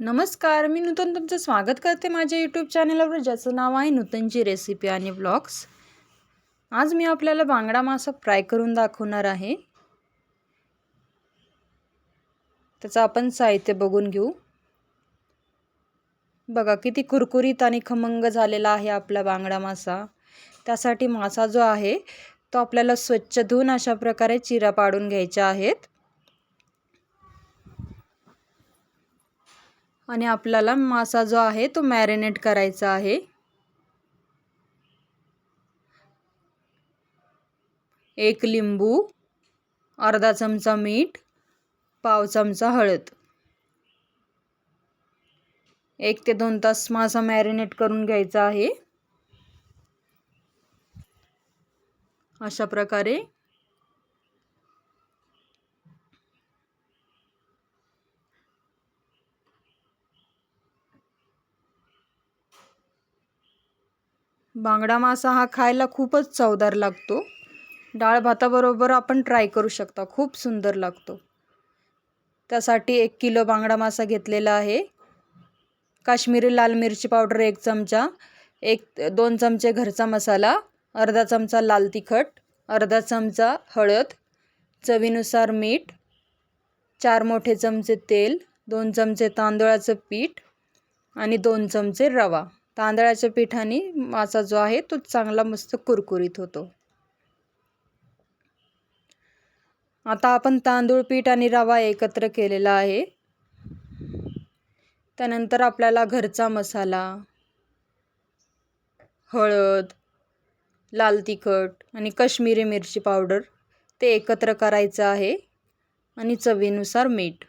नमस्कार मी नूतन तुमचं स्वागत करते माझ्या यूट्यूब चॅनलवर ज्याचं नाव आहे नूतनची रेसिपी आणि ब्लॉग्स आज मी आपल्याला बांगडा मासा फ्राय करून दाखवणार आहे. त्याचं आपण साहित्य बघून घेऊ. बघा किती कुरकुरीत आणि खमंग झालेला आहे आपला बांगडा मासा. त्यासाठी मासा जो आहे तो आपल्याला स्वच्छ धुवून अशा प्रकारे चिरा पाडून घ्यायच्या आहेत. आणि आपल्याला मासा जो आहे तो मॅरिनेट करायचा आहे. एक लिंबू अर्धा चमचा मीठ पाव चमचा हळद. एक ते दोन तास मासा मॅरिनेट करून घ्यायचा आहे. अशा प्रकारे बांगडा मासा हा खायला खूपच चवदार लागतो. डाळ भाताबरोबर आपण ट्राय करू शकता. खूप सुंदर लागतो. त्यासाठी एक किलो बांगडा मासा घेतलेला आहे. काश्मीरी लाल मिरची पावडर एक चमचा एक दोन चमचे घरचा मसाला अर्धा चमचा लाल तिखट अर्धा चमचा हळद चवीनुसार मीठ चार मोठे चमचे तेल दोन चमचे तांदळाचं पीठ आणि दोन चमचे रवा. तांदळाच्या पिठाने मासा जो आहे तो चांगला मस्त कुरकुरीत होतो. आता आपण तांदूळ पीठ आणि रवा एकत्र केलेला आहे. त्यानंतर आपल्याला घरचा मसाला हळद लाल तिखट आणि कश्मीरी मिरची पावडर ते एकत्र करायचं आहे आणि चवीनुसार मीठ.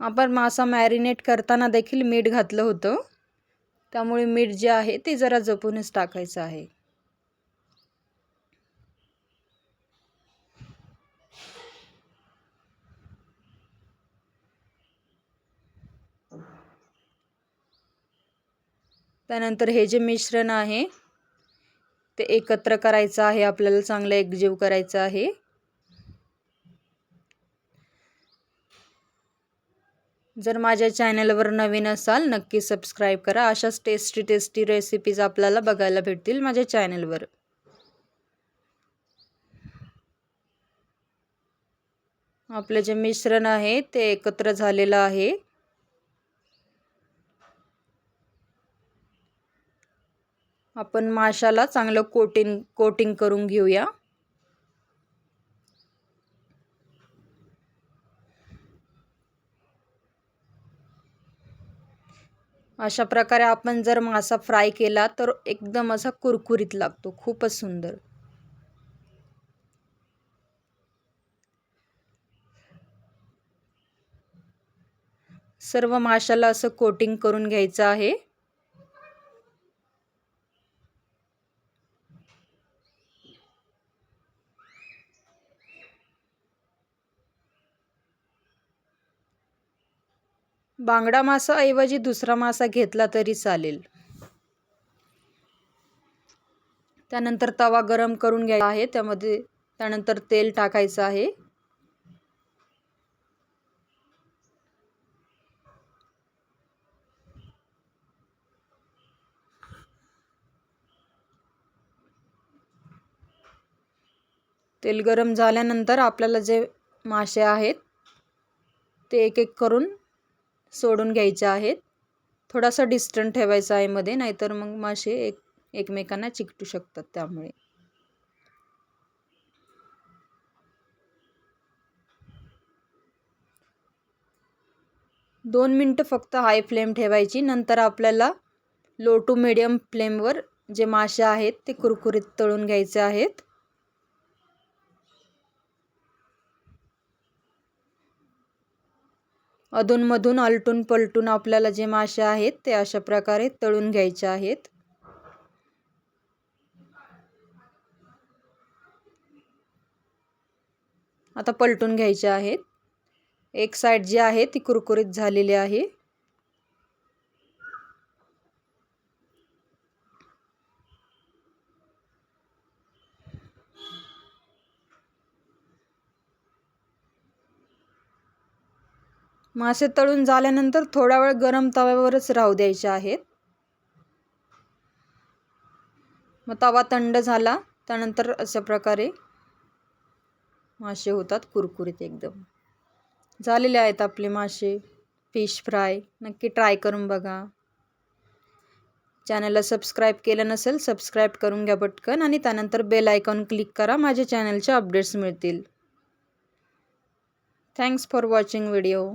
आपण मासा मॅरिनेट करताना देखील मीठ घातलं होतं. त्यामुळे मीठ जे आहे ते जरा जपूनच टाकायचं आहे. त्यानंतर हे जे मिश्रण आहे ते एकत्र करायचं आहे आपल्याला चांगलं एकजीव करायचं आहे. जर माझ्या चॅनलवर नवीन असाल नक्की सबस्क्राईब करा. अशाच टेस्टी टेस्टी रेसिपीज आपल्याला बघायला भेटतील माझ्या चॅनलवर. आपलं जे मिश्रण आहे ते एकत्र झालेलं आहे. आपण माशाला चांगलं कोटिंग कोटिंग करून घेऊया. अशा प्रकारे आपण जर मासा फ्राय केला तर एकदम असा कुरकुरीत लागतो खूपच सुंदर. सर्व माशाला असं कोटिंग करून घ्यायचं आहे. बांगडा मासा ऐवजी दुसरा मासा घेतला तरी चालेल. त्यानंतर तवा गरम करून घ्यायचा आहे. त्यामध्ये त्यानंतर तेल टाकायचं आहे. तेल गरम झाल्यानंतर आपल्याला जे मासे आहेत ते एक एक करून सोडून घ्यायचे आहेत. थोडासा डिस्टन्स ठेवायचा आहे मध्ये नाहीतर मग मासे एक एकमेकांना चिकटू शकतात त्यामुळे. दोन मिनटं फक्त हाय फ्लेम ठेवायची नंतर आपल्याला लो टू मिडियम फ्लेमवर जे मासे आहेत ते कुरकुरीत तळून घ्यायचे आहेत. अधूनमधून आलटून पलटून आपल्याला जे मासे आहेत ते अशा प्रकारे तळून घ्यायचे आहेत. आता पलटून घ्यायचे आहेत. एक साईड जी आहे ती कुरकुरीत झालेली आहे. मासे तळून झाल्यानंतर थोडा वेळ गरम तव्यावरच राहू द्यायचे आहेत. मग तवा थंड झाला त्यानंतर अशा प्रकारे मासे होतात कुरकुरीत एकदम. झालेले आहेत आपले मासे. फिश फ्राय नक्की ट्राय करून बघा. चॅनलला सबस्क्राईब केलं नसेल सबस्क्राईब करून घ्या पटकन आणि त्यानंतर बेल आयकॉन क्लिक करा माझ्या चॅनलचे अपडेट्स मिळतील. Thanks for watching video.